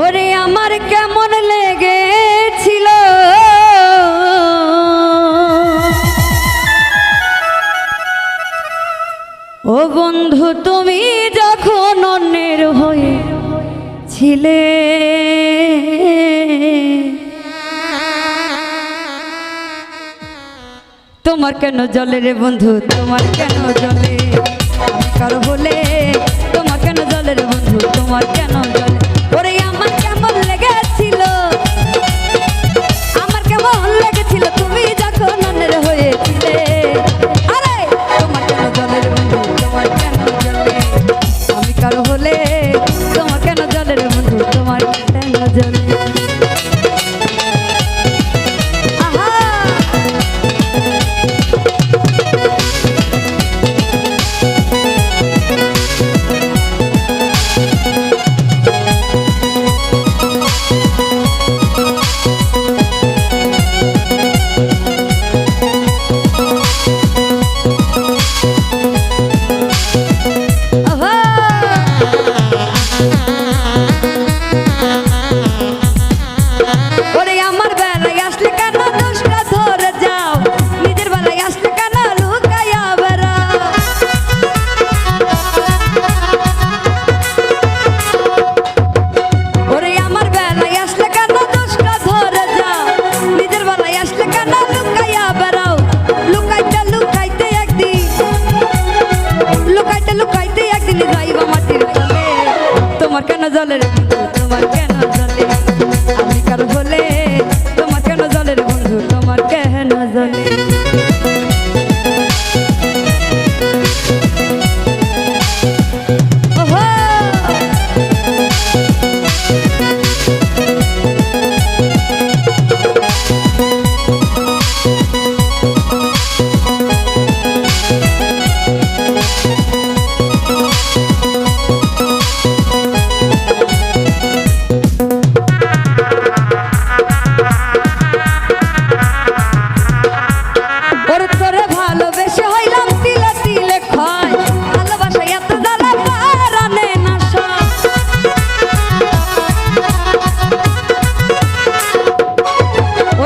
ওরে আমার কেমন লেগেছিল? ও বন্ধু, তুমি যখন অন্যের হয়ে ছিলে, তোমার কেন জলে রে বন্ধু? তোমার কেন জলে? কারও বলে কেন জলের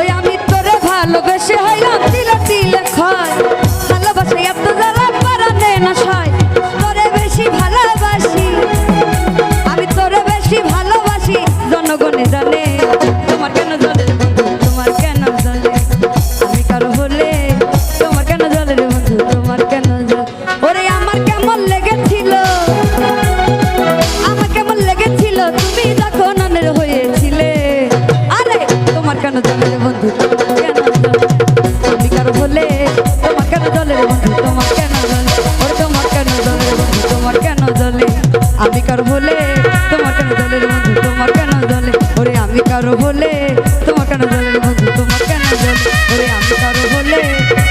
ওই আমি তোরে ভালোবেসে হইলাম বন্ধু তোমার কেন জলে তোমার কেন বন্ধু তোমার কেন জলে আমি কারও হলে তোমার কেন বন্ধু তোমার কেন জলে ওরে আমি কারও হলে তোমার কেন বন্ধু তোমার কেন জলে ওরে আমি কারও হলে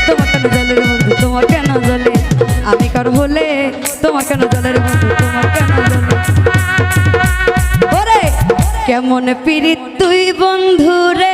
তোমার কেন বন্ধু তোমার কেন জলে আমি কারও হলে তোমার কেন বন্ধু তোমার কেন জলে ওরে কেমন পিরিত তুই বন্ধু রে